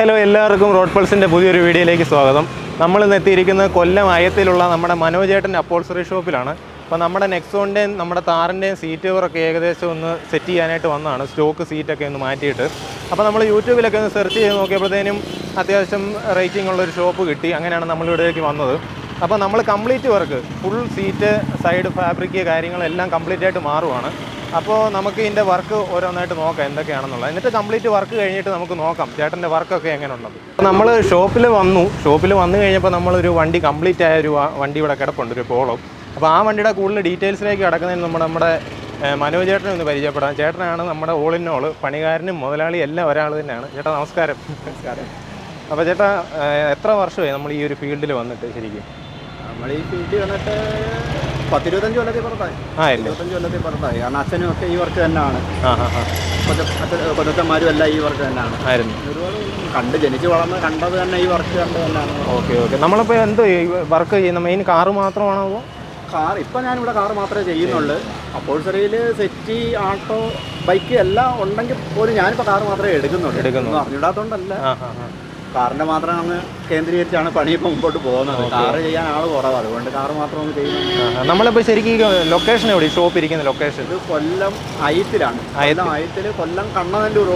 Hello എല്ലാവർക്കും road പൾസിന്റെ പുതിയൊരു വീഡിയോയിലേക്ക് സ്വാഗതം. നമ്മൾ ഇന്ന് എത്തിയിരിക്കുന്നത് കൊല്ലം അയത്തിലുള്ള നമ്മുടെ മനോജേട്ടന്റെ അപ്പോൾസറി ഷോപ്പിലാണ്. അപ്പോൾ നമ്മുടെ നെക്സോണിന്റെയും നമ്മുടെ താറിന്റെയും സീറ്റ് കവറൊക്കെ ഏകദേശം ഒന്ന് സെറ്റ് ചെയ്യാനായിട്ട് വന്നതാണ്. സ്റ്റോക്ക് സീറ്റൊക്കെ ഒന്ന് മാറ്റിയിട്ട്. അപ്പോൾ നമ്മൾ യൂട്യൂബിലൊക്കെ ഒന്ന് സെർച്ച് ചെയ്ത് നോക്കിയപ്പോഴത്തേനും അത്യാവശ്യം റേറ്റിംഗ് ഉള്ളൊരു ഷോപ്പ് കിട്ടി. അങ്ങനെയാണ് നമ്മളിവിടേക്ക് വന്നത്. അപ്പോൾ നമ്മൾ complete work full seat side fabric കാര്യങ്ങളെല്ലാം കംപ്ലീറ്റ് ആയിട്ട് മാറുവാണ്. അപ്പോൾ നമുക്ക് ഇതിന്റെ വർക്ക് ഓരോന്നായിട്ട് നോക്കാം എന്തൊക്കെയാണെന്നുള്ളത്. എന്നിട്ട് കംപ്ലീറ്റ് വർക്ക് കഴിഞ്ഞിട്ട് നമുക്ക് നോക്കാം ചേട്ടന്റെ വർക്കൊക്കെ എങ്ങനെയുള്ളത്. നമ്മൾ ഷോപ്പിൽ വന്നു. ഷോപ്പിൽ വന്നു കഴിഞ്ഞപ്പോൾ നമ്മളൊരു വണ്ടി കംപ്ലീറ്റ് ആയ ഒരു വണ്ടി ഇവിടെ കിടപ്പുണ്ട് ഒരു പോളോ. അപ്പോൾ ആ വണ്ടിയുടെ കൂടുതൽ ഡീറ്റെയിൽസിലേക്ക് കിടക്കുന്നതിന് നമ്മുടെ നമ്മുടെ മനോജ് ചേട്ടനെ ഒന്ന് പരിചയപ്പെടാം. ചേട്ടനാണ് നമ്മുടെ ഓൾ ഇൻ ഓൾ പണിക്കാരനും മുതലാളി എല്ലാം ഒരാൾ തന്നെയാണ്. ചേട്ടാ നമസ്കാരം. നമസ്കാരം. അപ്പോൾ ചേട്ടാ എത്ര വർഷമായി നമ്മൾ ഈ ഒരു ഫീൽഡിൽ വന്നിട്ട് ശരിക്കും? നമ്മൾ ഈ ഫീൽഡിൽ വന്നിട്ട് പത്തിരുപത്തഞ്ച് കൊല്ലത്തിൽ പുറത്തായി. ഇരുപത്തഞ്ച് കൊല്ലത്തിൽ പുറത്തായി. കാരണം അച്ഛനും ഒക്കെ ഈ വർക്ക് തന്നെയാണ്. കൊച്ചന്മാരും എല്ലാം ഈ വർക്ക് തന്നെയാണ്. ഒരുപാട് കണ്ട് ജനിച്ച് വളർന്ന് കണ്ടത് തന്നെ ഈ വർക്ക് കണ്ട് തന്നെയാണ്. Okay okay. നമ്മളിപ്പോൾ എന്തോ വർക്ക് ചെയ്യുന്ന മെയിൻ കാറ് മാത്രമാണോ? കാർ ഇപ്പം ഞാനിവിടെ കാർ മാത്രമേ ചെയ്യുന്നുള്ളൂ. അപ്പോൾസറിയിൽ സെറ്റി ആട്ടോ ബൈക്ക് എല്ലാം ഉണ്ടെങ്കിൽ പോലും ഞാനിപ്പോൾ കാർ മാത്രമേ എടുക്കുന്നുള്ളൂ. എടുക്കുന്നു അറിഞ്ഞിടാത്തോണ്ടല്ല കാറിന്റെ മാത്രം അങ്ങ് കേന്ദ്രീകരിച്ചാണ് പണി മുമ്പോട്ട് പോകുന്നത്. കാർ ചെയ്യാൻ ആൾ കുറവാണ് അതുകൊണ്ട് കാർ മാത്രം ഒന്ന് ചെയ്യുന്നത് നമ്മളിപ്പോ നമ്മളിപ്പോൾ ശരിക്കും ലൊക്കേഷൻ എവിടെ ഷോപ്പ് ഇരിക്കുന്ന ലൊക്കേഷൻ ഇത് കൊല്ലം അയത്തിലാണ്. കൊല്ലം അയത്തിൽ. കൊല്ലം കണ്ണനല്ലൂർ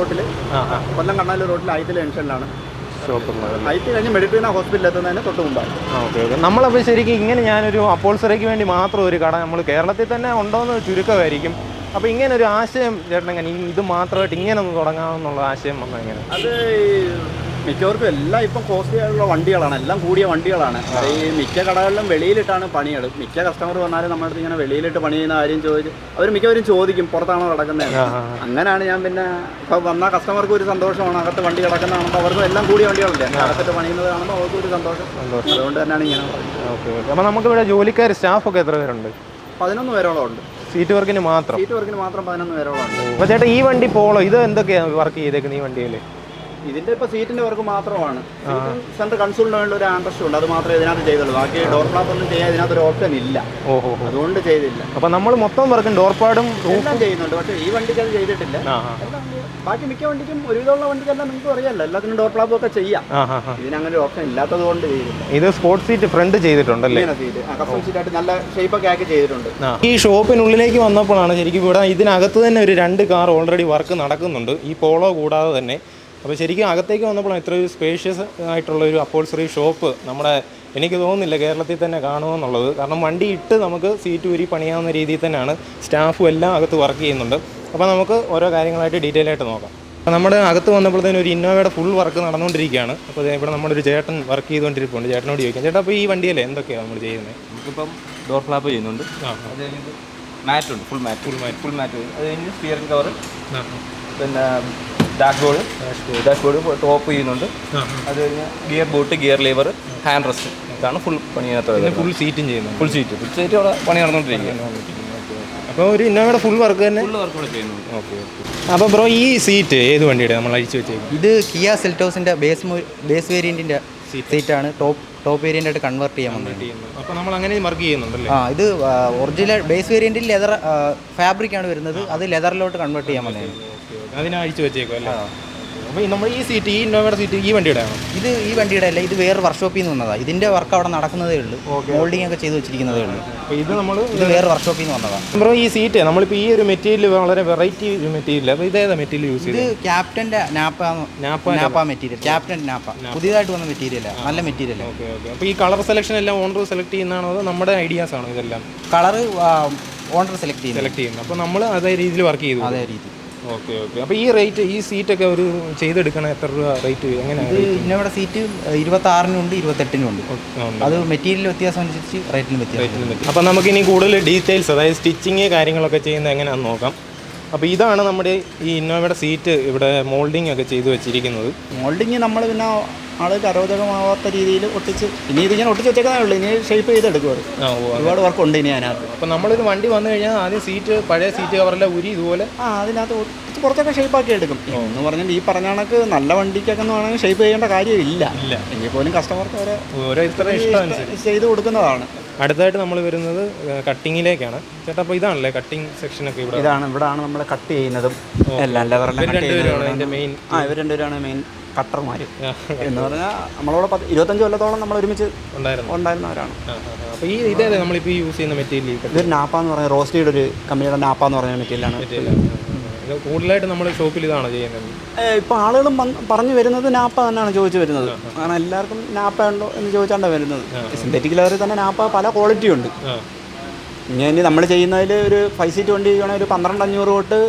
ആ കൊല്ലം കണ്ണനല്ലൂർ റോഡിൽ അയത്തിൽ ജംഗ്ഷനിലാണ്. നമ്മളപ്പോൾ ശരിക്കും ഇങ്ങനെ ഞാനൊരു അപ്പോൾസറിക്ക് വേണ്ടി മാത്രം ഒരു കട നമ്മൾ കേരളത്തിൽ തന്നെ ഉണ്ടോയെന്ന് ചുരുക്കമായിരിക്കും. അപ്പൊ ഇങ്ങനെ ഒരു ആശയം ചേട്ടനെങ്ങനെ ഇത് മാത്രമായിട്ട് ഇങ്ങനെ ഒന്ന് തുടങ്ങാമെന്നുള്ള ആശയം വന്നത് എങ്ങനെ അത് മിക്കവർക്കും എല്ലാം ഇപ്പം കോസ്റ്റ്ലി ആയിട്ടുള്ള വണ്ടികളാണ്. എല്ലാം കൂടിയ വണ്ടികളാണ്. ഈ മിക്ക കടകളിലും വെളിയിലിട്ടാണ് പണികൾ മിക്ക കസ്റ്റമർ വന്നാലും നമ്മുടെ അടുത്ത് ഇങ്ങനെ വെളിയിലിട്ട് പണി ചെയ്യുന്ന ആരും ചോദിച്ച് അവർ മിക്കവരും ചോദിക്കും പുറത്താണോ കിടക്കുന്നത് അങ്ങനെയാണ് ഞാൻ പിന്നെ ഇപ്പം വന്ന കസ്റ്റമർക്ക് ഒരു സന്തോഷമാണ്. അകത്ത് വണ്ടി കിടക്കുന്ന കാണുമ്പോൾ അവർക്ക് എല്ലാം കൂടിയ വണ്ടികളല്ലേ? അകത്തിട്ട് പണിയുന്നത് കാണുമ്പോൾ അവർക്ക് ഒരു സന്തോഷം. അതുകൊണ്ട് തന്നെയാണ് ഇങ്ങനെ പറയുന്നത്. അപ്പം നമുക്ക് ഇവിടെ ജോലിക്കാർ സ്റ്റാഫൊക്കെ എത്ര പേരുണ്ട്? പതിനൊന്ന് പേരോളം ഉണ്ട്. സീറ്റ് വർക്കിന് മാത്രം? സീറ്റ് വർക്കിന് മാത്രം പതിനൊന്ന് പേരോളം ഉണ്ട്. അപ്പോൾ ചേട്ടാ ഈ വണ്ടി പോളോ? ഇത് എന്തൊക്കെയാണ് വർക്ക് ചെയ്തേക്കുന്നത് ഈ വണ്ടിയിൽ ഇതിന്റെ ഇപ്പൊ സീറ്റിന്റെ വർക്ക് മാത്രമാണ്. സെന്റർ കൺസോളിന് വേണ്ട ഒരു ആൻഡ്രസ്റ്റ് ഉണ്ട്. അത് മാത്രമേ ഇതിനകത്ത് ചെയ്തുള്ളൂ. ബാക്കി ഡോർ ഫ്ലാപ്പ് ഒന്നും ചെയ്യാൻ ഇതിനകത്ത് ഒരു ഓപ്ഷൻ ഇല്ല. ഓഹോ അതുകൊണ്ട് ചെയ്തില്ല. അപ്പൊ നമ്മൾ മൊത്തം വർക്കും പാടും എല്ലാം ചെയ്യുന്നുണ്ട്. പക്ഷേ ഈ വണ്ടിക്ക് അത് ചെയ്തിട്ടില്ല. ബാക്കി മിക്ക വണ്ടിക്കും ഒരുവിധമുള്ള വണ്ടിക്കെല്ലാം നിങ്ങൾക്ക് അറിയാമല്ലോ എല്ലാത്തിനും ഡോർ ഫ്ലാപ്പ് ഒക്കെ ചെയ്യാം. ഇതിനങ്ങനെ ഒരു ഓപ്ഷൻ ഇല്ലാത്തത് കൊണ്ട് ചെയ്തില്ല. ഇത് സ്പോർട്സ് സീറ്റ് ഫ്രണ്ട് ചെയ്തിട്ടുണ്ടല്ലേ? സീറ്റ് കസ്റ്റം സീറ്റായിട്ട് നല്ല ഷേപ്പൊക്കെ ആക്കി ചെയ്തിട്ടുണ്ട്. ഈ ഷോപ്പിനുള്ളിലേക്ക് വന്നപ്പോഴാണ് ശരിക്കും ഇവിടെ ഇതിനകത്ത് തന്നെ ഒരു രണ്ട് കാർ ഓൾറെഡി വർക്ക് നടക്കുന്നുണ്ട്. ഈ പോളോ കൂടാതെ തന്നെ അപ്പോൾ ശരിക്കും അകത്തേക്ക് വന്നപ്പോഴാണ് ഇത്ര ഒരു സ്പേഷ്യസ് ആയിട്ടുള്ള ഒരു അപ്പോൾസറി ഷോപ്പ് നമ്മുടെ എനിക്ക് തോന്നുന്നില്ല കേരളത്തിൽ തന്നെ കാണുമെന്നുള്ളത്. കാരണം വണ്ടി ഇട്ട് നമുക്ക് സീറ്റ് ഊരി പണിയാവുന്ന രീതിയിൽ തന്നെയാണ് സ്റ്റാഫും എല്ലാം അകത്ത് വർക്ക് ചെയ്യുന്നുണ്ട്. അപ്പോൾ നമുക്ക് ഓരോ കാര്യങ്ങളായിട്ട് ഡീറ്റെയിൽ ആയിട്ട് നോക്കാം. അപ്പോൾ നമ്മുടെ അകത്ത് വന്നപ്പോഴത്തേനും ഒരു ഇന്നോവയുടെ ഫുൾ വർക്ക് നടന്നുകൊണ്ടിരിക്കുകയാണ്. അപ്പോൾ ഇവിടെ നമ്മുടെ ഒരു ചേട്ടൻ വർക്ക് ചെയ്തുകൊണ്ടിരിപ്പുണ്ട്. ചേട്ടനോട് ചോദിക്കാം. ചേട്ടാ അപ്പോൾ ഈ വണ്ടിയല്ലേ? എന്തൊക്കെയാണ് നമ്മൾ ചെയ്യുന്നത്? നമുക്കിപ്പം ഡോർ ഫ്ലാപ്പ് ചെയ്യുന്നുണ്ട്. മാറ്റുണ്ട് അത് മാറ്റുണ്ട് full mat full mat full mat അത് കഴിഞ്ഞ് സ്റ്റിയറിംഗ് കവർ പിന്നെ dashboard dashboard top ചെയ്യുന്നുണ്ട് അത് കഴിഞ്ഞാൽ gear boot gear lever hand rest ഇതാണ് ഫുൾ പണി പിന്നെ ഫുൾ സീറ്റും ചെയ്യുന്നത് ഫുൾ സീറ്റ് ഫുൾ സീറ്റ് അവിടെ പണി നടന്നുകൊണ്ടിരിക്കുകയാണ്. അപ്പോൾ ഒരു ഇന്നോവയുടെ ഫുൾ വർക്ക് തന്നെ? ഫുൾ വർക്ക് ഓക്കെ ഓക്കെ അപ്പോൾ ബ്രോ ഈ സീറ്റ് ഏത് വണ്ടിയുടെ നമ്മൾ അഴിച്ചു വെച്ചേക്കും ഇത് കിയ സെൽറ്റോസിന്റെ ബേസ് ബേസ് വേരിയന്റിന്റെ സീറ്റാണ് ടോപ്പ് ടോപ്പ് വേരിയന്റ് ആയിട്ട് കൺവേർട്ട് ചെയ്യാൻ വന്നത് അപ്പോൾ നമ്മൾ അങ്ങനെ വർക്ക് ചെയ്യുന്നുണ്ടല്ലേ? ആ ഇത് ഒറിജിനൽ ബേസ് വേരിയന്റിൽ ലെതർ ഫാബ്രിക് ആണ് വരുന്നത്. അത് ലെതറിലോട്ട് കൺവേർട്ട് ചെയ്യാൻ വന്നത് അതിനെ അഴിച്ചു വെച്ചേക്കും അല്ലേ? അപ്പോൾ നമ്മൾ ഈ സീറ്റ് ഈ ഇന്നോവയുടെ സീറ്റ് ഈ വണ്ടിയുടെ ആണോ? ഇത് ഈ വണ്ടിയുടെ അല്ല ഇത് വേറെ വർക്ക്ഷോപ്പിൽ നിന്ന് വന്നതാണ് ഇതിന്റെ വർക്ക് അവിടെ നടക്കുന്നതേ ഉള്ളൂ. മോൾഡിംഗ് ഒക്കെ ചെയ്ത് വെച്ചിരിക്കുന്നതേ ഉള്ളൂ. അപ്പോൾ ഇത് നമ്മൾ ഇത് വേറെ വർക്ക്ഷോപ്പിൽ നിന്ന് വന്നതാണ് ബ്രോ ഈ സീറ്റ് നമ്മളിപ്പോൾ ഈ ഒരു മെറ്റീരിയൽ വളരെ വെറൈറ്റി മെറ്റീരിയൽ അപ്പോൾ ഇതേതാ മെറ്റീരിയൽ യൂസ് ഇത് ചെയ്തത് ക്യാപ്റ്റന്റെ നാപ്പ നാപ്പ നാപ്പ മെറ്റീരിയൽ ക്യാപ്റ്റൻ നാപ്പ. പുതിയതായിട്ട് വന്ന മെറ്റീരിയലാണ് നല്ല മെറ്റീരിയൽ ഓക്കെ ഓക്കെ. അപ്പോൾ ഈ കളർ സെലക്ഷൻ എല്ലാം ഓണർ സെലക്ട് ചെയ്യുന്നതാണോ അതോ നമ്മുടെ ഐഡിയാസ് ആണോ ഇതെല്ലാം? കളർ ഓണർ സെലക്ട് ചെയ്യുന്നത്. സെലക്ട് ചെയ്യുന്നത്. അപ്പോൾ നമ്മൾ അതേ രീതിയിൽ വർക്ക് ചെയ്തു. അതേ രീതി ഓക്കെ ഓക്കെ. അപ്പോൾ ഈ റേറ്റ് ഈ സീറ്റൊക്കെ ഒരു ചെയ്തെടുക്കണ എത്ര രൂപ റേറ്റ്? എങ്ങനെയാണ് പിന്നെ ഇവിടെ സീറ്റ് ഇരുപത്തി ആറിനുണ്ട് ഇരുപത്തെട്ടിനും ഉണ്ട്. ഉണ്ട്. അത് മെറ്റീരിയൽ വ്യത്യാസം അനുസരിച്ച് റേറ്റിന് വ്യത്യാസം അപ്പോൾ നമുക്ക് ഇനി കൂടുതൽ ഡീറ്റെയിൽസ് അതായത് സ്റ്റിച്ചിങ് കാര്യങ്ങളൊക്കെ ചെയ്യുന്നത് എങ്ങനെയാണെന്ന് നോക്കാം. അപ്പോൾ ഇതാണ് നമ്മുടെ ഈ ഇന്നോവയുടെ സീറ്റ് ഇവിടെ മോൾഡിംഗ് ഒക്കെ ചെയ്തു വെച്ചിരിക്കുന്നത്. മോൾഡിങ് നമ്മൾ പിന്നെ ആൾക്ക് അരോചകമാവാത്ത രീതിയിൽ ഒട്ടിച്ച് ഇനി ഇതിങ്ങനെ ഒട്ടിച്ച് വെച്ചേക്കാനേ ഉള്ളൂ. ഇനി ഷേപ്പ് ചെയ്തെടുക്കും അത് ആ ഒരുപാട് വർക്ക് ഉണ്ട് ഇനി അതിനകത്ത്. അപ്പോൾ നമ്മളൊരു വണ്ടി വന്നു കഴിഞ്ഞാൽ ആദ്യം സീറ്റ് പഴയ സീറ്റ് കവറിലെ ഉരി ഇതുപോലെ ആ അതിനകത്ത് ഒട്ടിച്ച് കുറച്ചൊക്കെ ഷേപ്പ് ആക്കി എടുക്കും. എന്ന് പറഞ്ഞാൽ ഈ പറഞ്ഞ കണക്ക് നല്ല വണ്ടിക്കൊക്കെ എന്ന് പറഞ്ഞാൽ ഷേപ്പ് ചെയ്യേണ്ട കാര്യമില്ല. ഇല്ല. എങ്കിൽ പോലും കസ്റ്റമർക്ക് അവരെ ചെയ്ത് കൊടുക്കുന്നതാണ്. അടുത്തായിട്ട് നമ്മൾ വരുന്നത് കട്ടിങ്ങിലേക്കാണ്. ചേട്ടാ അപ്പോൾ ഇതാണല്ലേ കട്ടിങ് സെക്ഷനൊക്കെ ഇവിടെ? ഇതാണ് ഇവിടാണ് നമ്മൾ കട്ട് ചെയ്യുന്നതും എല്ലാം ലെവറിനെ കട്ട് രണ്ടുപേരുമാണ് അതിന്റെ മെയിൻ ആ ഇവർ രണ്ടുപേരാണ് മെയിൻ കട്ടർമാർ എന്ന് പറഞ്ഞാൽ നമ്മളോട് പത്ത് ഇരുപത്തഞ്ച് കൊല്ലത്തോളം നമ്മൾ ഒരുമിച്ച് ഉണ്ടായിരുന്നു. ഉണ്ടായിരുന്നവരാണ്. അപ്പോൾ ഈ ഇതേതെ നമ്മളിപ്പോൾ യൂസ് ചെയ്യുന്ന മെറ്റീരിയൽ ഇതൊരു നാപ്പ എന്ന് പറഞ്ഞ റോസ്റ്റീഡ് ഒരു കമ്പനിയുടെ നാപ്പ എന്ന് പറയുന്ന മെറ്റീരിയലാണ് കൂടുതലായിട്ട് നമ്മൾ ഷോപ്പിൽ ഇതാണ് ചെയ്യുന്നത്? ഇപ്പോൾ ആളുകൾ പറഞ്ഞു വരുന്നത് നാപ്പ തന്നെയാണ് ചോദിച്ചു വരുന്നത്. കാരണം എല്ലാവർക്കും നാപ്പ ഉണ്ടോ എന്ന് ചോദിച്ചാണ് വരുന്നത്. സിന്തറ്റിക് ലെവറിൽ തന്നെ നാപ്പ പല ക്വാളിറ്റി ഉണ്ട്. ഇനി നമ്മൾ ചെയ്യുന്നതിൽ ഒരു ഫൈവ് സീറ്റ് വണ്ടി ചെയ്യുകയാണെങ്കിൽ ഒരു പന്ത്രണ്ട് അഞ്ഞൂറ് തൊട്ട്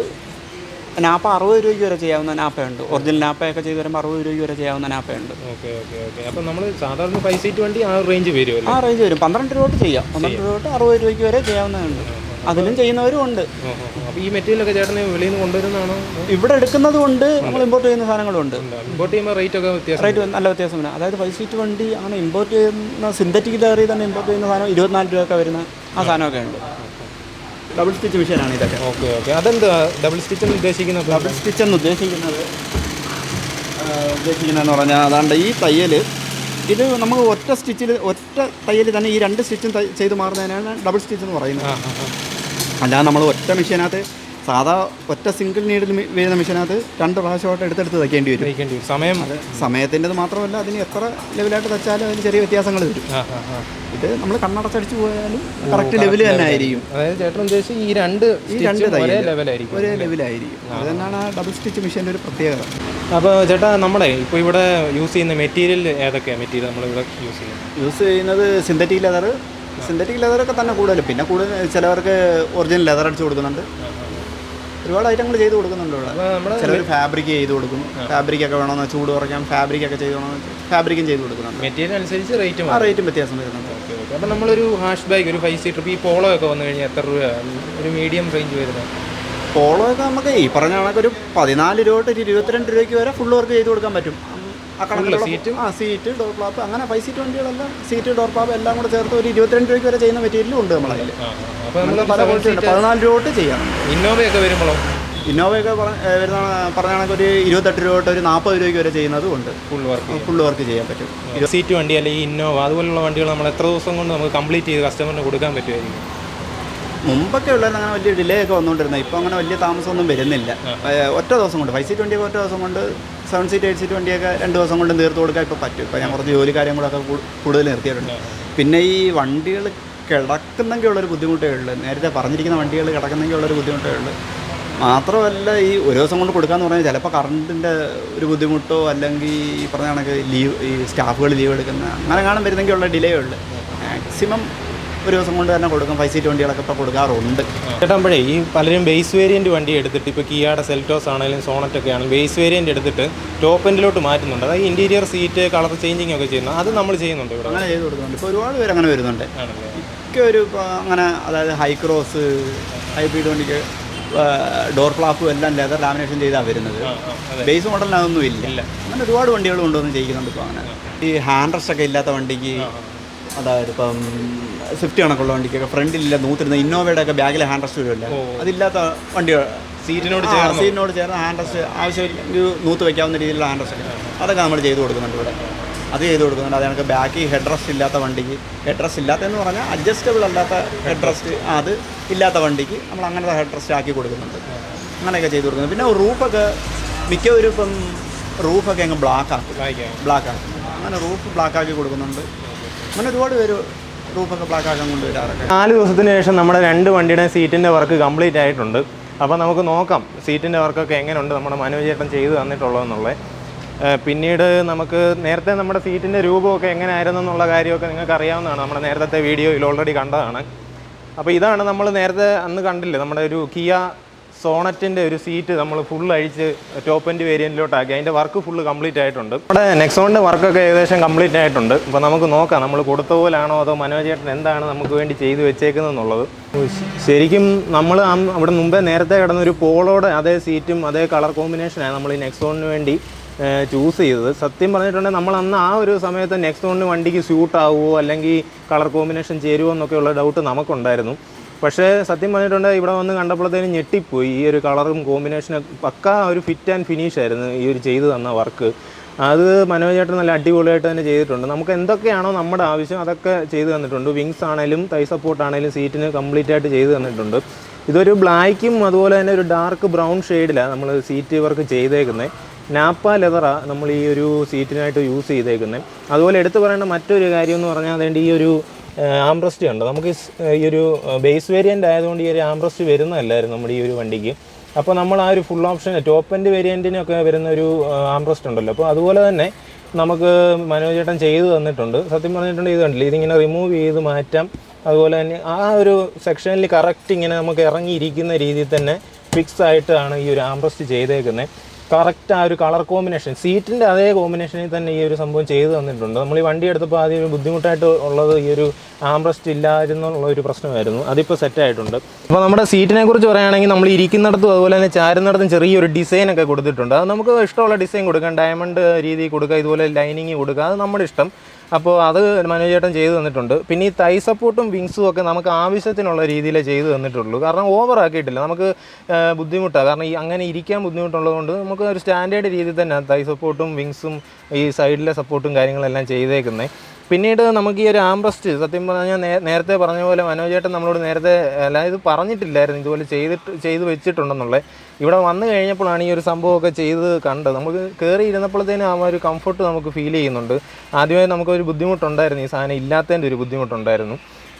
നാപ്പ അറുപത് രൂപയ്ക്ക് വരെ ചെയ്യാവുന്ന നാപ്പയുണ്ട് ഒറിജിനൽ നാപ്പയൊക്കെ ചെയ്ത് വരുമ്പോൾ അറുപത് രൂപയ്ക്ക് വരെ ചെയ്യാവുന്ന നാപ്പയുണ്ട് ഓക്കെ ഓക്കെ ഓക്കെ. അപ്പോൾ നമ്മൾ സാധാരണ ഫൈവ് സീറ്റ് വണ്ടി ആ റേഞ്ച് വരും ആ റേഞ്ച് വരും. പന്ത്രണ്ട് രൂപ തൊട്ട് ചെയ്യാം. പന്ത്രണ്ട് രൂപ തൊട്ട് അറുപത് രൂപയ്ക്ക് വരെ ചെയ്യാവുന്നതുണ്ട്. അതിലും ചെയ്യുന്നവരും ഉണ്ട്. അപ്പോൾ ഈ മെറ്റീരിയലൊക്കെ ചേട്ടന് വെളിയിൽ നിന്ന് കൊണ്ടുവരുന്നതാണോ? ഇവിടെ എടുക്കുന്നതും ഉണ്ട് നമ്മൾ ഇമ്പോർട്ട് ചെയ്യുന്ന സാധനങ്ങളും ഉണ്ട്. ഇമ്പോർട്ട് ചെയ്യുമ്പോൾ റേറ്റ് ഒക്കെ വ്യത്യാസം റേറ്റ് നല്ല വ്യത്യാസം വരും. അതായത് ഫൈവ് സീറ്റ് വണ്ടി അങ്ങനെ ഇമ്പോർട്ട് ചെയ്യുന്ന സിന്തറ്റിക് ലെയറിൽ തന്നെ ഇമ്പോർട്ട് ചെയ്യുന്ന സാധനം ഇരുപത്തിനാല് രൂപയൊക്കെ വരുന്ന ആ സാധനമൊക്കെ ഉണ്ട്. ഡബിൾ സ്റ്റിച്ച് മെഷീനാണ് ഇതൊക്കെ. Okay okay. അതെന്താ? ഡബിൾ സ്റ്റിച്ച് എന്ന് ഉദ്ദേശിക്കുന്നത് ഡബിൾ സ്റ്റിച്ച് എന്ന് ഉദ്ദേശിക്കുന്നത് ഉദ്ദേശിക്കുന്നതെന്ന് പറഞ്ഞാൽ അതാണ്ട് ഈ തയ്യൽ ഇത് നമ്മൾ ഒറ്റ സ്റ്റിച്ചിൽ ഒറ്റ തയ്യൽ തന്നെ ഈ രണ്ട് സ്റ്റിച്ചും ചെയ്ത് മാറുന്നതിനാണ് ഡബിൾ സ്റ്റിച്ച് എന്ന് പറയുന്നത്. അല്ലാതെ നമ്മൾ ഒറ്റ മെഷീനകത്ത് സാധാ ഒറ്റ സിംഗിൾ നീഡിൽ വരുന്ന മെഷീനകത്ത് രണ്ട് പ്രാവശ്യമായിട്ട് എടുത്തെടുത്ത് തയ്ക്കേണ്ടി വരും. സമയം സമയത്തിന്റെത് മാത്രമല്ല അതിന് എത്ര ലെവലായിട്ട് തച്ചാലും അതിന് ചെറിയ വ്യത്യാസങ്ങൾ വരും. ഇത് നമ്മൾ കണ്ണടച്ചടിച്ച് പോയാലും കറക്റ്റ് ലെവൽ തന്നെ ആയിരിക്കും. അതായത് ചേട്ടൻ ഉദ്ദേശിച്ച് ഈ രണ്ട് ഈ രണ്ട് ഒരേ ലെവലായിരിക്കും ഒരേ ലെവലായിരിക്കും അത് തന്നെയാണ് ആ ഡബിൾ സ്റ്റിച്ച് മെഷീന്റെ ഒരു പ്രത്യേകത. അപ്പോൾ ചേട്ടാ നമ്മളെ ഇപ്പോൾ ഇവിടെ യൂസ് ചെയ്യുന്ന മെറ്റീരിയൽ ഏതൊക്കെയാണ് മെറ്റീരിയൽ നമ്മൾ ഇവിടെ യൂസ് ചെയ്യുന്നത്. യൂസ് ചെയ്യുന്നത് സിന്തറ്റിക് ലെതർ സിന്തറ്റിക് ലെതറൊക്കെ തന്നെ കൂടുതൽ. പിന്നെ കൂടുതൽ ചിലവർക്ക് ഒറിജിനൽ ലെതർ അടിച്ച് കൊടുക്കുന്നുണ്ട്. ഒരുപാട് ഐറ്റങ്ങൾ ചെയ്ത് കൊടുക്കുന്നുണ്ട് ഇവിടെ. ചിലർ ഫാബ്രിക് ചെയ്ത് കൊടുക്കും. ഫാബ്രിക് ഒക്കെ വേണമെന്ന് ചൂട് കുറയ്ക്കാം. ഫാബ്രിക് ഒക്കെ ചെയ്ത് വേണമെന്ന് ഫാബ്രിക്കും ചെയ്ത് കൊടുക്കുന്നുണ്ട്. മെറ്റീരിയൽ അനുസരിച്ച് റേറ്റും ആ റേറ്റും വ്യത്യാസം വരുന്നുണ്ട്. അപ്പോൾ നമ്മളൊരു ഹാഷ് ബാഗ് ഒരു ഫൈവ് സീറ്റർ ഈ പോളോ ഒക്കെ വന്നു കഴിഞ്ഞാൽ എത്ര രൂപ ഒരു മീഡിയം റേഞ്ച് വരുന്നത് പോളോ ഒക്കെ നമുക്ക് ഈ പറഞ്ഞ കണക്കൊരു ഒരു പതിനാല് രൂപ തൊട്ട് ഇരുപത്തിരണ്ട് രൂപയ്ക്ക് വരെ ഫുൾ വർക്ക് ചെയ്ത് കൊടുക്കാൻ പറ്റും. സീറ്റും? ആ സീറ്റ് ഡോർ പ്ലാപ്പ് അങ്ങനെ ഫൈവ് സീറ്റ് വണ്ടികളെല്ലാം സീറ്റ് ഡോർ പ്ലാപ്പ് എല്ലാം കൂടെ ചേർത്ത് ഒരു ഇരുപത്തിരണ്ട് രൂപയ്ക്ക് വരെ ചെയ്യുന്ന മെറ്റീരിയലും ഉണ്ട് നമ്മളതിൽ പല ക്വാളിറ്റി ഉണ്ട്. പതിനാല് രൂപ തൊട്ട് ചെയ്യാം. ഇന്നോവയൊക്കെ വരുമ്പോഴോ ഇന്നോവയൊക്കെ വരുന്ന പറഞ്ഞ കണക്ക് ഒരു ഇരുപത്തെട്ട് രൂപ തൊട്ട് ഒരു നാൽപ്പത് രൂപയ്ക്ക് വരെ ചെയ്യുന്നതും ഉണ്ട്. ഫുൾ വർക്ക് ഫുൾ വർക്ക് ചെയ്യാൻ പറ്റും. സീറ്റ് വണ്ടി അല്ലെങ്കിൽ ഇന്നോവ അതുപോലുള്ള വണ്ടികൾ നമ്മൾ എത്ര ദിവസം കൊണ്ട് നമുക്ക് കംപ്ലീറ്റ് ചെയ്ത് കസ്റ്റമറിന് കൊടുക്കാൻ പറ്റുമായിരിക്കും മുമ്പൊക്കെ ഉള്ളത് അങ്ങനെ വലിയ ഡിലേ ഒക്കെ വന്നുകൊണ്ടിരുന്നത് ഇപ്പോൾ അങ്ങനെ വലിയ താമസമൊന്നും വരുന്നില്ല. ഒറ്റ ദിവസം കൊണ്ട് ഫൈവ് സീറ്റ് വണ്ടിയൊക്കെ ഒറ്റ ദിവസം കൊണ്ട് സെവൻ സീറ്റ് എയ്റ്റ് സീറ്റ് വണ്ടിയൊക്കെ രണ്ട് ദിവസം കൊണ്ട് തീർത്ത് കൊടുക്കാൻ ഇപ്പോൾ പറ്റും. ഇപ്പോൾ ഞാൻ കുറച്ച് ജോലി കാര്യങ്ങളൊക്കെ കൂടുതൽ നിർത്തിയിട്ടുണ്ട്. പിന്നെ ഈ വണ്ടികൾ കിടക്കുന്നെങ്കിൽ ഉള്ളൊരു ബുദ്ധിമുട്ടേ ഉള്ളൂ. നേരത്തെ പറഞ്ഞിരിക്കുന്ന വണ്ടികൾ കിടക്കുന്നെങ്കിൽ ഉള്ളൊരു ബുദ്ധിമുട്ടേ ഉള്ളൂ. മാത്രമല്ല ഈ ഒരു ദിവസം കൊണ്ട് കൊടുക്കാന്ന് പറഞ്ഞാൽ ചിലപ്പോൾ കറണ്ടിന്റെ ഒരു ബുദ്ധിമുട്ടോ അല്ലെങ്കിൽ ഈ പറഞ്ഞ കണക്ക് ലീവ് ഈ സ്റ്റാഫുകൾ ലീവ് എടുക്കുന്ന അങ്ങനെ കാണാൻ വരുന്നെങ്കിൽ ഉള്ള ഡിലേ ഉള്ളൂ. മാക്സിമം ഒരു ദിവസം കൊണ്ട് തന്നെ കൊടുക്കും. ഫൈവ് സീറ്റ് വണ്ടികളൊക്കെ ഇപ്പോൾ കൊടുക്കാറുണ്ട്. ചേട്ടാകുമ്പോഴേ ഈ പലരും ബേസ് വേരിയന്റ് വണ്ടി എടുത്തിട്ട് ഇപ്പോൾ കിയാടെ സെൽറ്റോസ് ആണെങ്കിലും സോണറ്റ് ഒക്കെ ആണെങ്കിലും ബേസ് വേരിയന്റ് എടുത്തിട്ട് ടോപ്പ് എൻഡിലോട്ട് മാറ്റുന്നുണ്ട്. അതായത് ഇന്റീരിയർ സീറ്റ് കളർ ചേഞ്ചിങ് ഒക്കെ ചെയ്യുന്നത് അത് നമ്മൾ ചെയ്യുന്നുണ്ട് ഇവിടെ? അങ്ങനെ ചെയ്ത് കൊടുക്കുന്നുണ്ട്. ഇപ്പോൾ ഒരുപാട് പേര് അങ്ങനെ വരുന്നുണ്ട്. മിക്ക ഒരു അങ്ങനെ അതായത് ഹൈ ക്രോസ് ഹൈബ്രിഡ് വണ്ടിക്ക് ഡോർ ഫ്ലാപ്പും എല്ലാം ലെതർ ലാമിനേഷൻ ചെയ്താണ് വരുന്നത്. ബേസ് മോഡലിനൊന്നും ഇല്ല. അങ്ങനെ ഒരുപാട് വണ്ടികൾ കൊണ്ടുവന്ന് ചെയ്യിക്കുന്നുണ്ട് ഇപ്പോൾ അങ്ങനെ. ഈ ഹാൻഡ് റെസ്റ്റ് ഒക്കെ ഇല്ലാത്ത വണ്ടിക്ക് അതായത് ഇപ്പം സ്വിഫ്റ്റ് കണക്കുള്ള വണ്ടിക്കൊക്കെ ഫ്രണ്ടിലില്ല നൂത്തിരുന്ന ഇന്നോവയുടെ ഒക്കെ ബാഗിൽ ഹാൻഡ് റെസ്റ്റ് വരുമല്ലോ അതില്ലാത്ത വണ്ടി സീറ്റിനോട് സീറ്റിനോട് ചേർന്ന് ഹാൻഡ് റെസ്റ്റ് ആവശ്യമില്ലെങ്കിൽ നൂത്ത് വയ്ക്കാവുന്ന രീതിയിലുള്ള ഹാൻഡ് റെസ്റ്റ് അതൊക്കെ നമ്മൾ ചെയ്ത് കൊടുക്കുന്നുണ്ട് ഇവിടെ. അത് ചെയ്ത് കൊടുക്കുന്നുണ്ട്. അത് കണക്ക് ബാക്കി ഹെഡ് റെസ്റ്റ് ഇല്ലാത്ത വണ്ടിക്ക്. ഹെഡ് റെസ്റ്റ് ഇല്ലാത്തതെന്ന് പറഞ്ഞാൽ അഡ്ജസ്റ്റബിൾ അല്ലാത്ത ഹെഡ് റെസ്റ്റ് അത് ഇല്ലാത്ത വണ്ടിക്ക് നമ്മൾ അങ്ങനത്തെ ഹെഡ് റെസ്റ്റ് ആക്കി കൊടുക്കുന്നുണ്ട്. അങ്ങനെയൊക്കെ ചെയ്ത് കൊടുക്കുന്നുണ്ട്. പിന്നെ റൂഫൊക്കെ മിക്കവരും ഇപ്പം റൂഫൊക്കെ അങ്ങ് ബ്ലാക്ക് ആക്കും. ബ്ലാക്ക് ആക്കും. അങ്ങനെ റൂഫ് ബ്ലാക്ക് ആക്കി കൊടുക്കുന്നുണ്ട്. അങ്ങനെ ഒരുപാട് പേര് റൂഫൊക്കെ ബ്ലാക്ക് ആക്കാൻ കൊണ്ടുവരാറൊക്കെ. നാല് ദിവസത്തിന് ശേഷം നമ്മുടെ രണ്ട് വണ്ടിയുടെ സീറ്റിന്റെ വർക്ക് കംപ്ലീറ്റ് ആയിട്ടുണ്ട്. അപ്പോൾ നമുക്ക് നോക്കാം സീറ്റിന്റെ വർക്കൊക്കെ എങ്ങനെയുണ്ട് നമ്മുടെ മനോജേട്ടൻ ചെയ്തു തന്നിട്ടുള്ളതെന്നുള്ളത് പിന്നീട് നമുക്ക് നേരത്തെ നമ്മുടെ സീറ്റിന്റെ രൂപമൊക്കെ എങ്ങനെയായിരുന്നു എന്നുള്ള കാര്യമൊക്കെ നിങ്ങൾക്ക് അറിയാവുന്നതാണ്. നമ്മുടെ നേരത്തെ വീഡിയോയിൽ ഓൾറെഡി കണ്ടതാണ്. അപ്പോൾ ഇതാണ് നമ്മൾ നേരത്തെ അന്ന് കണ്ടില്ലേ നമ്മുടെ ഒരു കിയ സോണറ്റിന്റെ ഒരു സീറ്റ് നമ്മൾ ഫുൾ അഴിച്ച് ടോപ്പ് എൻഡ് വേരിയന്റിലോട്ടാക്കി അതിന്റെ വർക്ക് ഫുൾ കംപ്ലീറ്റ് ആയിട്ടുണ്ട്. നമ്മുടെ നെക്സോണിന്റെ വർക്കൊക്കെ ഏകദേശം കംപ്ലീറ്റ് ആയിട്ടുണ്ട്. അപ്പോൾ നമുക്ക് നോക്കാം നമ്മൾ കൊടുത്ത പോലാണോ അതോ മനോജേട്ടൻ എന്താണ് നമുക്ക് വേണ്ടി ചെയ്തു വെച്ചേക്കുന്നതെന്നുള്ളത്. ശരിക്കും നമ്മൾ അവിടെ മുമ്പേ നേരത്തെ കിടന്നൊരു പോളോടെ അതേ സീറ്റും അതേ കളർ കോമ്പിനേഷനാണ് നമ്മൾ ഈ നെക്സോണിന് വേണ്ടി ചൂസ് ചെയ്തത്. സത്യം പറഞ്ഞിട്ടുണ്ടെങ്കിൽ നമ്മൾ അന്ന് ആ ഒരു സമയത്ത് നെക്സോണിന് വണ്ടിക്ക് സ്യൂട്ട് ആവുമോ അല്ലെങ്കിൽ കളർ കോമ്പിനേഷൻ ചേരുമോ എന്നൊക്കെയുള്ള ഡൗട്ട് നമുക്കുണ്ടായിരുന്നു. പക്ഷേ സത്യം പറഞ്ഞിട്ടുണ്ടെങ്കിൽ ഇവിടെ വന്ന് കണ്ടപ്പോഴത്തേനും ഞെട്ടിപ്പോയി. ഈ ഒരു കളറും കോമ്പിനേഷനും പക്ക ഒരു ഫിറ്റ് ആൻഡ് ഫിനിഷ് ആയിരുന്നു ഈ ഒരു ചെയ്തു തന്ന വർക്ക് അത് മനോജേട്ടൻ നല്ല അടിപൊളിയായിട്ട് തന്നെ ചെയ്തിട്ടുണ്ട്. നമുക്ക് എന്തൊക്കെയാണോ നമ്മുടെ ആവശ്യം അതൊക്കെ ചെയ്തു തന്നിട്ടുണ്ട്. വിങ്സ് ആണെങ്കിലും തൈ സപ്പോർട്ട് ആണെങ്കിലും സീറ്റിന് കംപ്ലീറ്റ് ആയിട്ട് ചെയ്തു തന്നിട്ടുണ്ട്. ഇതൊരു ബ്ലാക്കും അതുപോലെ തന്നെ ഒരു ഡാർക്ക് ബ്രൗൺ ഷെയ്ഡിലാണ് നമ്മൾ സീറ്റ് വർക്ക് ചെയ്തേക്കുന്നത് നാപ്പ ലെതറാണ് നമ്മൾ ഈ ഒരു സീറ്റിനായിട്ട് യൂസ് ചെയ്തേക്കുന്നത് അതുപോലെ എടുത്തു പറയേണ്ട മറ്റൊരു കാര്യം എന്ന് പറഞ്ഞാൽ അതേണ്ട ഈ ഒരു ആംബ്രസ്റ്റ് ഉണ്ട് നമുക്ക് ഈ ഒരു ബേസ് വേരിയന്റ് ആയതുകൊണ്ട് ഈ ഒരു ആംബ്രസ്റ്റ് വരുന്നതല്ലായിരുന്നു നമ്മുടെ ഈ ഒരു വണ്ടിക്ക്. അപ്പോൾ നമ്മൾ ആ ഒരു ഫുൾ ഓപ്ഷൻ ടോപ്പ് എൻഡ് വേരിയന്റിനൊക്കെ വരുന്ന ഒരു ആംബ്രസ്റ്റ് ഉണ്ടല്ലോ. അപ്പോൾ അതുപോലെ തന്നെ നമുക്ക് മനോജേട്ടൻ ചെയ്തു തന്നിട്ടുണ്ട്. സത്യം പറഞ്ഞിട്ടുണ്ടെങ്കിൽ ഇത് കണ്ടില്ല? ഇതിങ്ങനെ റിമൂവ് ചെയ്ത് മാറ്റാം. അതുപോലെ തന്നെ ആ ഒരു സെക്ഷനിൽ കറക്റ്റ് ഇങ്ങനെ നമുക്ക് ഇറങ്ങിയിരിക്കുന്ന രീതിയിൽ തന്നെ ഫിക്സ് ആയിട്ടാണ് ഈ ഒരു ആംബ്രസ്റ്റ് ചെയ്തേക്കുന്നത് കറക്റ്റ് ആ ഒരു കളർ കോമ്പിനേഷൻ സീറ്റിന്റെ അതേ കോമ്പിനേഷനിൽ തന്നെ ഈ ഒരു സംഭവം ചെയ്തു തന്നിട്ടുണ്ട്. നമ്മൾ ഈ വണ്ടി എടുത്തപ്പോൾ ആദ്യം ഒരു ബുദ്ധിമുട്ടായിട്ട് ഉള്ളത് ഈ ഒരു ആംബ്രസ്റ്റ് ഇല്ലായിരുന്നുള്ള ഒരു പ്രശ്നമായിരുന്നു. അതിപ്പോൾ സെറ്റ് ആയിട്ടുണ്ട്. അപ്പോൾ നമ്മുടെ സീറ്റിനെ കുറിച്ച് പറയുകയാണെങ്കിൽ നമ്മൾ ഇരിക്കുന്നിടത്തും അതുപോലെ തന്നെ ചാരുന്നിടത്തും ചെറിയൊരു ഡിസൈനൊക്കെ കൊടുത്തിട്ടുണ്ട്. അത് നമുക്ക് ഇഷ്ടമുള്ള ഡിസൈൻ കൊടുക്കാം. ഡയമണ്ട് രീതി കൊടുക്കുക ഇതുപോലെ ലൈനിങ് കൊടുക്കുക അത് നമ്മുടെ ഇഷ്ടം. അപ്പോൾ അത് മനോജേട്ടൻ ചെയ്തു തന്നിട്ടുണ്ട്. പിന്നെ ഈ തൈ സപ്പോർട്ടും വിങ്സും ഒക്കെ നമുക്ക് ആവശ്യത്തിനുള്ള രീതിയിലേ ചെയ്തു തന്നിട്ടുള്ളൂ. കാരണം ഓവർ ആക്കിയിട്ടില്ല. നമുക്ക് ബുദ്ധിമുട്ടാണ് കാരണം ഈ അങ്ങനെ ഇരിക്കാൻ ബുദ്ധിമുട്ടുള്ളതുകൊണ്ട് നമുക്ക് ഒരു സ്റ്റാൻഡേർഡ് രീതിയിൽ തന്നെ തൈ സപ്പോർട്ടും വിങ്സും ഈ സൈഡിലെ സപ്പോർട്ടും കാര്യങ്ങളെല്ലാം ചെയ്തേക്കുന്നത് പിന്നീട് നമുക്ക് ഈ ഒരു ആംബ്രസ്റ്റ് സത്യം പറഞ്ഞാൽ നേരത്തെ പറഞ്ഞ പോലെ മനോജേട്ടൻ നമ്മളോട് നേരത്തെ അല്ല ഇത് പറഞ്ഞിട്ടില്ലായിരുന്നു ഇതുപോലെ ചെയ്തിട്ട് ചെയ്ത് വെച്ചിട്ടുണ്ടെന്നുള്ളത് ഇവിടെ വന്നു കഴിഞ്ഞപ്പോഴാണ് ഈ ഒരു സംഭവമൊക്കെ ചെയ്ത് കണ്ടത്. നമുക്ക് കയറി ഇരുന്നപ്പോഴത്തേനും ആ ഒരു കംഫർട്ട് നമുക്ക് ഫീൽ ചെയ്യുന്നുണ്ട്. ആദ്യമായി നമുക്കൊരു ബുദ്ധിമുട്ടുണ്ടായിരുന്നു. ഈ സാധനം ഇല്ലാത്തതിന്റെ ഒരു ബുദ്ധിമുട്ടുണ്ടായിരുന്നു.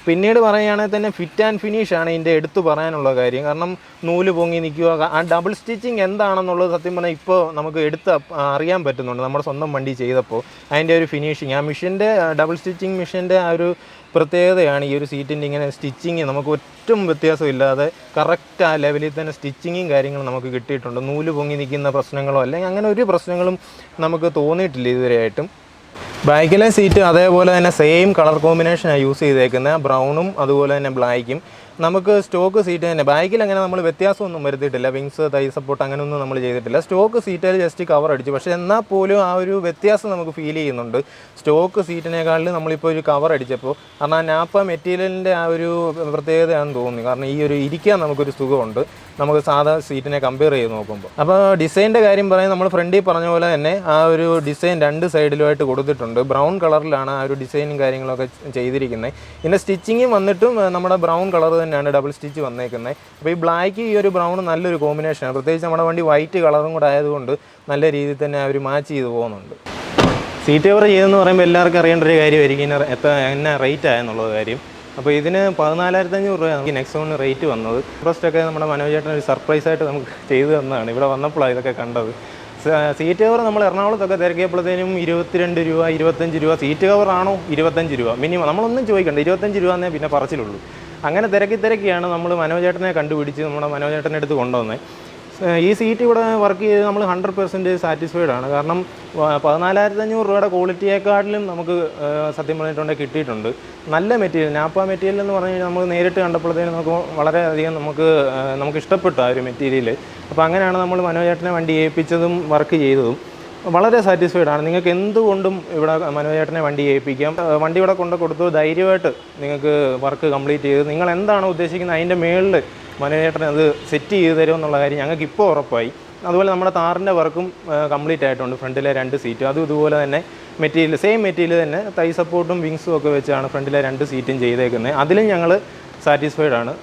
പിന്നീട് പറയുകയാണെങ്കിൽ തന്നെ ഫിറ്റ് ആൻഡ് ഫിനിഷ് ആണ് ഇതിന്റെ എടുത്തു പറയാനുള്ള കാര്യം. കാരണം നൂൽ പൊങ്ങി നിൽക്കുക ആ ഡബിൾ സ്റ്റിച്ചിങ് എന്താണെന്നുള്ളത് സത്യം പറഞ്ഞാൽ ഇപ്പോൾ നമുക്ക് എടുത്ത് അറിയാൻ പറ്റുന്നുണ്ട്. നമ്മുടെ സ്വന്തം വണ്ടി ചെയ്തപ്പോൾ അതിന്റെ ഒരു ഫിനിഷിങ് ആ മിഷീന്റെ ഡബിൾ സ്റ്റിച്ചിങ് മിഷീന്റെ ആ ഒരു പ്രത്യേകതയാണ് ഈ ഒരു സീറ്റിന്റെ ഇങ്ങനെ സ്റ്റിച്ചിങ് നമുക്ക് ഒറ്റും വ്യത്യാസമില്ലാതെ കറക്റ്റ് ആ ലെവലിൽ തന്നെ സ്റ്റിച്ചിങ്ങും കാര്യങ്ങളും നമുക്ക് കിട്ടിയിട്ടുണ്ട്. നൂൽ പൊങ്ങി നിൽക്കുന്ന പ്രശ്നങ്ങളോ അല്ലെങ്കിൽ അങ്ങനെ ഒരു പ്രശ്നങ്ങളും നമുക്ക് തോന്നിയിട്ടില്ല ഇതുവരെയായിട്ടും. ബാക്കിലെ സീറ്റ് അതേപോലെ തന്നെ സെയിം കളർ കോമ്പിനേഷനാണ് യൂസ് ചെയ്തേക്കുന്നത് ബ്രൗണും അതുപോലെ തന്നെ ബ്ലാക്കും നമുക്ക് സ്റ്റോക്ക് സീറ്റ് തന്നെ. ബാക്കിൽ അങ്ങനെ നമ്മൾ വ്യത്യാസമൊന്നും വരുത്തിയിട്ടില്ല. വിങ്സ് തൈ സപ്പോർട്ട് അങ്ങനെയൊന്നും നമ്മൾ ചെയ്തിട്ടില്ല. സ്റ്റോക്ക് സീറ്റിൽ ജസ്റ്റ് കവർ അടിച്ചു. പക്ഷേ എന്നാൽ പോലും ആ ഒരു വ്യത്യാസം നമുക്ക് ഫീൽ ചെയ്യുന്നുണ്ട്. സ്റ്റോക്ക് സീറ്റിനേക്കാളിൽ നമ്മളിപ്പോൾ ഒരു കവർ അടിച്ചപ്പോൾ കാരണം ആ നാപ്പ മെറ്റീരിയലിന്റെ ആ ഒരു പ്രത്യേകതയാണെന്ന് തോന്നുന്നു. കാരണം ഈ ഒരു ഇരിക്കാൻ നമുക്കൊരു സുഖമുണ്ട്. നമുക്ക് സാധാ സീറ്റിനെ കമ്പയർ ചെയ്ത് നോക്കുമ്പോൾ അപ്പോൾ ഡിസൈന്റെ കാര്യം പറയാൻ നമ്മൾ ഫ്രണ്ടിൽ പറഞ്ഞ പോലെ തന്നെ ആ ഒരു ഡിസൈൻ രണ്ട് സൈഡിലുമായിട്ട് കൊടുത്തിട്ടുണ്ട്. ബ്രൗൺ കളറിലാണ് ആ ഒരു ഡിസൈനും കാര്യങ്ങളൊക്കെ ചെയ്തിരിക്കുന്നത് ഇതിന്റെ സ്റ്റിച്ചിങ്ങും വന്നിട്ടും നമ്മുടെ ബ്രൗൺ കളർ തന്നെയാണ് ഡബിൾ സ്റ്റിച്ച് വന്നേക്കുന്നത് അപ്പോൾ ഈ ബ്ലാക്ക് ഈ ഒരു ബ്രൗൺ നല്ലൊരു കോമ്പിനേഷനാണ് പ്രത്യേകിച്ച് നമ്മുടെ വണ്ടി വൈറ്റ് കളറും കൂടെ ആയതുകൊണ്ട് നല്ല രീതിയിൽ തന്നെ അവർ മാച്ച് ചെയ്ത് പോകുന്നുണ്ട്. സീറ്റ് കവർ ചെയ്തെന്ന് പറയുമ്പോൾ എല്ലാവർക്കും അറിയേണ്ട ഒരു കാര്യമായിരിക്കും. എത്ര എന്നെ റേറ്റ് ആയെന്നുള്ളത് കാര്യം. അപ്പോൾ ഇതിന് പതിനാലായിരത്തി അഞ്ഞൂറ് രൂപയാണ് നമുക്ക് നെക്സോണിന് റേറ്റ് വന്നത്. ഫസ്റ്റ് ഒക്കെ നമ്മുടെ മനോജേട്ടൻ ഒരു സർപ്രൈസ് ആയിട്ട് നമുക്ക് ചെയ്തു തന്നതാണ്. ഇവിടെ വന്നപ്പോഴാണ് ഇതൊക്കെ കണ്ടത്. സീറ്റ് കവർ നമ്മൾ എറണാകുളത്തൊക്കെ തിരക്കിയപ്പോഴത്തേനും ഇരുപത്തിരണ്ട് രൂപ ഇരുപത്തഞ്ച് രൂപ സീറ്റ് കവർ ആണോ ഇരുപത്തഞ്ച് രൂപ? മിനിമം നമ്മളൊന്നും ചോദിക്കണ്ട. ഇരുപത്തഞ്ച് രൂപ എന്നേ പിന്നെ പറച്ചിലുള്ളൂ. അങ്ങനെ തിരക്കി തിരക്കിയാണ് നമ്മൾ മനോജേട്ടനെ കണ്ടുപിടിച്ച് നമ്മുടെ മനോജേട്ടന്റെ അടുത്ത് കൊണ്ടുവന്നത്. ഈ സീറ്റ് ഇവിടെ വർക്ക് ചെയ്ത് നമ്മൾ ഹൺഡ്രഡ് പെർസെന്റ് സാറ്റിസ്ഫൈഡ് ആണ്. കാരണം പതിനാലായിരത്തി അഞ്ഞൂറ് രൂപയുടെ ക്വാളിറ്റിയെക്കാട്ടിലും നമുക്ക് സത്യം പറഞ്ഞിട്ടുണ്ടെങ്കിൽ കിട്ടിയിട്ടുണ്ട്. നല്ല മെറ്റീരിയൽ നാപ്പ മെറ്റീരിയൽ എന്ന് പറഞ്ഞു കഴിഞ്ഞാൽ നമ്മൾ നേരിട്ട് കണ്ടപ്പോഴത്തേനും നമുക്ക് വളരെയധികം നമുക്ക് നമുക്ക് ഇഷ്ടപ്പെട്ടു ആ ഒരു മെറ്റീരിയൽ അപ്പോൾ അങ്ങനെയാണ് നമ്മൾ മനോജേട്ടനെ വണ്ടി ഏൽപ്പിച്ചതും വർക്ക് ചെയ്തതും. വളരെ സാറ്റിസ്ഫൈഡ് ആണ്. നിങ്ങൾക്ക് എന്തുകൊണ്ടും ഇവിടെ മനോജേട്ടനെ വണ്ടി ഏൽപ്പിക്കാം. വണ്ടി ഇവിടെ കൊണ്ട് കൊടുത്തു. ധൈര്യമായിട്ട് നിങ്ങൾക്ക് വർക്ക് കംപ്ലീറ്റ് ചെയ്ത്. നിങ്ങൾ എന്താണ് ഉദ്ദേശിക്കുന്നത്? അതിന്റെ മേളിൽ മനോജേട്ടൻ അത് സെറ്റ് ചെയ്ത് തരും എന്നുള്ള കാര്യം ഞങ്ങൾക്ക് ഇപ്പോൾ ഉറപ്പായി. അതുപോലെ നമ്മുടെ താറിന്റെ വർക്കും കംപ്ലീറ്റ് ആയിട്ടുണ്ട്. ഫ്രണ്ടിലെ രണ്ട് സീറ്റും അതും ഇതുപോലെ തന്നെ മെറ്റീരിയൽ സെയിം മെറ്റീരിയൽ തന്നെ തൈ സപ്പോർട്ടും വിങ്സും ഒക്കെ വെച്ചാണ് ഫ്രണ്ടിലെ രണ്ട് സീറ്റും ചെയ്തേക്കുന്നത്. അതിലും ഞങ്ങൾ സാറ്റിസ്ഫൈഡ് ആണ്.